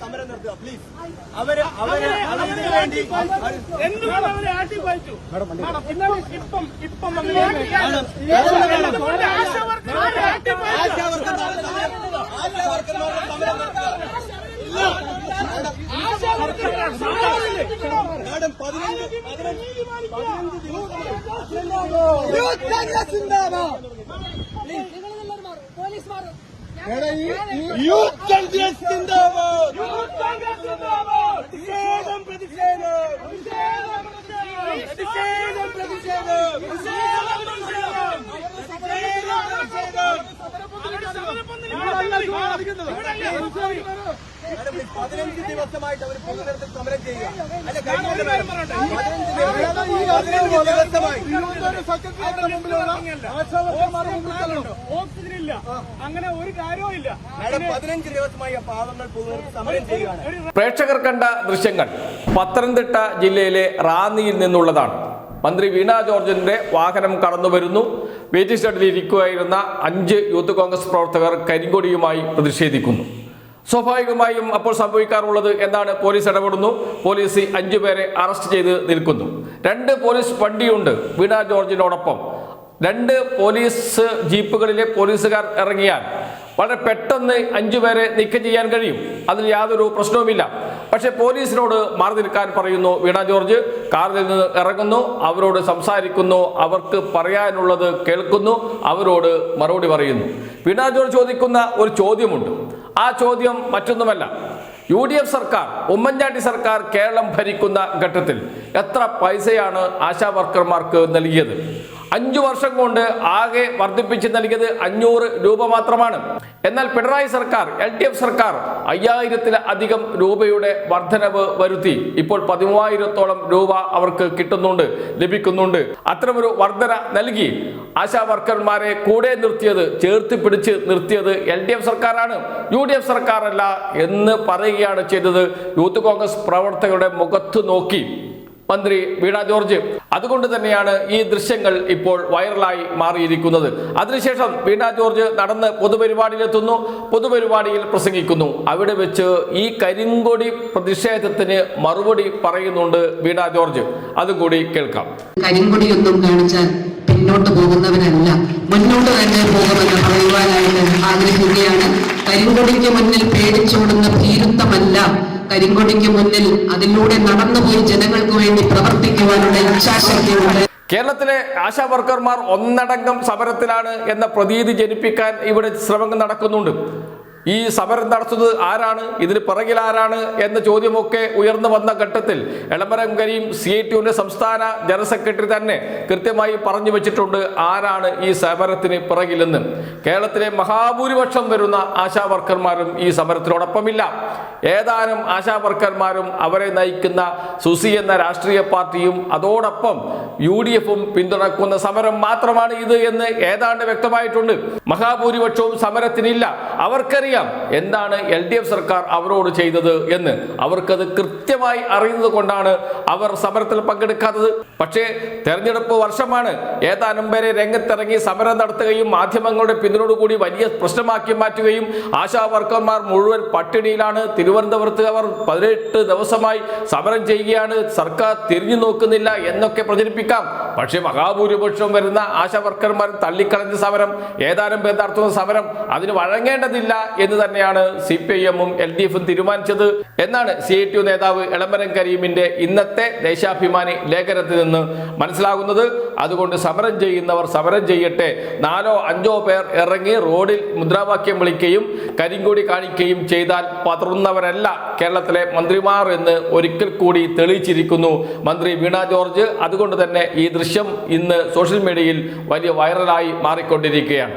സമരം നിർത്തുക പ്ലീസ് അവർ അവർ അതിനു വേണ്ടി എന്തുകൊണ്ട് അവരെ ആട്ടിപ്പായിച്ചു ഇന്നലെ ഇപ്പം ഇപ്പം മാഡം, പതിനഞ്ച് പതിനഞ്ച് പതിനഞ്ച് പോലീസ് മാറും. യൂത്ത് കോൺഗ്രസ് സിന്ദാബാദ്. യൂത്ത് കോൺഗ്രസ് സിന്ദാബാദ്! പ്രതിഷേധം പ്രതിഷേധം. പ്രതിഷേധം, പതിനഞ്ച് ദിവസമായിട്ട് അവർ പൊതുനിരത്തിൽ സമരം ചെയ്യുക അല്ല പതിനഞ്ച് ദിവസം പതിനഞ്ച് ദിവസമായി. ഓക്സിജൻ ഇല്ല അങ്ങനെ ഒരു കാര്യവും ഇല്ല. പതിനഞ്ച് ദിവസമായി ആ പാവങ്ങൾ സമരം ചെയ്യുകയാണ്. പ്രേക്ഷകർ കണ്ട ദൃശ്യങ്ങൾ പത്തനംതിട്ട ജില്ലയിലെ റാന്നിയിൽ നിന്നുള്ളതാണ്. മന്ത്രി വീണ ജോർജിന്റെ വാഹനം കടന്നു വരുന്നു വേജിസ്റ്റഡിൽ ഇരിക്കുകയായിരുന്ന അഞ്ച് യൂത്ത് കോൺഗ്രസ് പ്രവർത്തകർ കരിങ്കൊടിയുമായി പ്രതിഷേധിക്കുന്നു. സ്വാഭാവികമായും അപ്പോൾ സംഭവിക്കാറുള്ളത് എന്താണ്? പോലീസ് ഇടപെടുന്നു. പോലീസ് അഞ്ചുപേരെ പേരെ അറസ്റ്റ് ചെയ്ത് നിൽക്കുന്നു. രണ്ട് പോലീസ് വണ്ടിയുണ്ട് വീണ ജോർജിനോടൊപ്പം. രണ്ട് പോലീസ് ജീപ്പുകളിലെ പോലീസുകാർ ഇറങ്ങിയാൽ വളരെ പെട്ടെന്ന് അഞ്ചു പേരെ നീക്കം ചെയ്യാൻ കഴിയും. അതിൽ യാതൊരു പ്രശ്നവുമില്ല. പക്ഷേ പോലീസിനോട് മാറി നിൽക്കാൻ പറയുന്നു വീണ ജോർജ്. കാറിൽ നിന്ന് ഇറങ്ങുന്നു. അവരോട് സംസാരിക്കുന്നു. അവർക്ക് പറയാനുള്ളത് കേൾക്കുന്നു. അവരോട് മറുപടി പറയുന്നു. വീണ ജോർജ് ചോദിക്കുന്ന ഒരു ചോദ്യമുണ്ട്. ആ ചോദ്യം മറ്റൊന്നുമല്ല. യു ഡി എഫ് സർക്കാർ ഉമ്മൻചാണ്ടി സർക്കാർ കേരളം ഭരിക്കുന്ന ഘട്ടത്തിൽ എത്ര പൈസയാണ് ആശാ വർക്കർമാർക്ക് നൽകിയത്? അഞ്ചു വർഷം കൊണ്ട് ആകെ വർദ്ധിപ്പിച്ച് നൽകിയത് അഞ്ഞൂറ് രൂപ മാത്രമാണ്. എന്നാൽ പിണറായി സർക്കാർ എൽ ഡി എഫ് സർക്കാർ അയ്യായിരത്തിലധികം രൂപയുടെ വർധനവ് വരുത്തി. ഇപ്പോൾ പതിമൂവായിരത്തോളം രൂപ അവർക്ക് കിട്ടുന്നുണ്ട് ലഭിക്കുന്നുണ്ട്. അത്തരമൊരു വർധന നൽകി ആശാ വർക്കർമാരെ കൂടെ നിർത്തിയത് ചേർത്ത് പിടിച്ച് നിർത്തിയത് എൽ ഡി എഫ് സർക്കാരാണ്. യു ഡി എഫ് സർക്കാരല്ല എന്ന് പറയുകയാണ് ചെയ്തത് യൂത്ത് കോൺഗ്രസ് പ്രവർത്തകരുടെ മുഖത്ത് നോക്കി മന്ത്രി വീണ ജോർജ്. അതുകൊണ്ട് തന്നെയാണ് ഈ ദൃശ്യങ്ങൾ ഇപ്പോൾ വൈറലായി മാറിയിരിക്കുന്നത്. അതിനുശേഷം വീണ ജോർജ് നടന്ന് പൊതുപരിപാടിയിലെത്തുന്നു. പൊതുപരിപാടിയിൽ പ്രസംഗിക്കുന്നു. അവിടെ വെച്ച് ഈ കരിങ്കൊടി പ്രതിഷേധത്തിന് മറുപടി പറയുന്നുണ്ട് വീണ ജോർജ്. അതും കൂടി കേൾക്കാം. കരിങ്കൊടിയൊന്നും കാണിച്ചാൽ പിന്നോട്ട് പോകുന്നവരല്ല മുന്നോട്ട് തന്നെ പോകുമെന്ന് പറയുവാനായിട്ട് ആഗ്രഹിക്കുകയാണ്. കരിങ്കൊടിക്ക് മുന്നിൽ പേടിച്ചോടുന്ന ഭീരുത്വമല്ല. കരിങ്കൊടിക്ക് മുന്നിൽ അതിലൂടെ നടന്നുപോയി ജനങ്ങൾക്ക് വേണ്ടി പ്രവർത്തിക്കുവാനുള്ള ഇച്ഛാശക്തിയുണ്ട്. കേരളത്തിലെ ആശാ വർക്കർമാർ ഒന്നടങ്കം സമരത്തിലാണ് എന്ന പ്രതീതി ജനിപ്പിക്കാൻ ഇവിടെ ശ്രമങ്ങൾ നടക്കുന്നുണ്ട്. ഈ സമരം നടത്തുന്നത് ആരാണ്? ഇതിന് പിറകിൽ ആരാണ്? എന്ന ചോദ്യമൊക്കെ ഉയർന്നു വന്ന ഘട്ടത്തിൽ എളമരം കരീം സി ഐ ടിയുടെ സംസ്ഥാന ജനറൽ സെക്രട്ടറി തന്നെ കൃത്യമായി പറഞ്ഞു വെച്ചിട്ടുണ്ട് ആരാണ് ഈ സമരത്തിന് പിറകിലെന്ന്. കേരളത്തിലെ മഹാഭൂരിപക്ഷം വരുന്ന ആശാ വർക്കർമാരും ഈ സമരത്തിനോടൊപ്പമില്ല. ഏതാനും ആശാ വർക്കർമാരും അവരെ നയിക്കുന്ന സുസി എന്ന രാഷ്ട്രീയ പാർട്ടിയും അതോടൊപ്പം യു ഡി എഫും പിന്തുണക്കുന്ന സമരം മാത്രമാണ് ഇത് എന്ന് ഏതാണ്ട് വ്യക്തമായിട്ടുണ്ട്. മഹാഭൂരിപക്ഷവും സമരത്തിനില്ല. അവർക്കറിയാം എന്താണ് എൽ ഡി എഫ് സർക്കാർ അവരോട് ചെയ്തത് എന്ന്. അവർക്കത് കൃത്യമായി അറിയുന്നത് കൊണ്ടാണ് അവർ സമരത്തിൽ പങ്കെടുക്കാത്തത്. പക്ഷേ തെരഞ്ഞെടുപ്പ് വർഷമാണ്. ഏതാനും പേരെ രംഗത്തിറങ്ങി സമരം നടത്തുകയും മാധ്യമങ്ങളുടെ പിന്തുണയോടുകൂടി വലിയ പ്രശ്നമാക്കി മാറ്റുകയും ആശാ വർക്കർമാർ മുഴുവൻ പട്ടിണിയിലാണ്. തിരുവനന്തപുരത്ത് അവർ പതിനെട്ട് ദിവസമായി സമരം ചെയ്യുകയാണ്. സർക്കാർ തിരിഞ്ഞു നോക്കുന്നില്ല എന്നൊക്കെ പ്രചരിപ്പിക്കാം. പക്ഷേ മഹാഭൂരിപക്ഷം വരുന്ന ആശാ വർക്കർമാർ തള്ളിക്കളഞ്ഞ സമരം ഏതാനും പേർ നടത്തുന്ന സമരം അതിന് വഴങ്ങേണ്ടതില്ല എന്ന് തന്നെയാണ് സി പി ഐ എമ്മും എൽ ഡി എഫും തീരുമാനിച്ചത് എന്നാണ് സി ഐ ടി നേതാവ് എളമരം കരീമിന്റെ ഇന്നത്തെ ദേശാഭിമാനി ലേഖനത്തിൽ നിന്ന് മനസ്സിലാകുന്നത്. അതുകൊണ്ട് സമരം ചെയ്യുന്നവർ സമരം ചെയ്യട്ടെ. നാലോ അഞ്ചോ പേർ ഇറങ്ങി റോഡിൽ മുദ്രാവാക്യം വിളിക്കുകയും കരിങ്കൊടി കാണിക്കുകയും ചെയ്താൽ പതറുന്നവരല്ല കേരളത്തിലെ മന്ത്രിമാർ എന്ന് ഒരിക്കൽ കൂടി തെളിയിച്ചിരിക്കുന്നു മന്ത്രി വീണ ജോർജ്. അതുകൊണ്ട് തന്നെ ഈ ദൃശ്യം ഇന്ന് സോഷ്യൽ മീഡിയയിൽ വലിയ വൈറലായി മാറിക്കൊണ്ടിരിക്കുകയാണ്.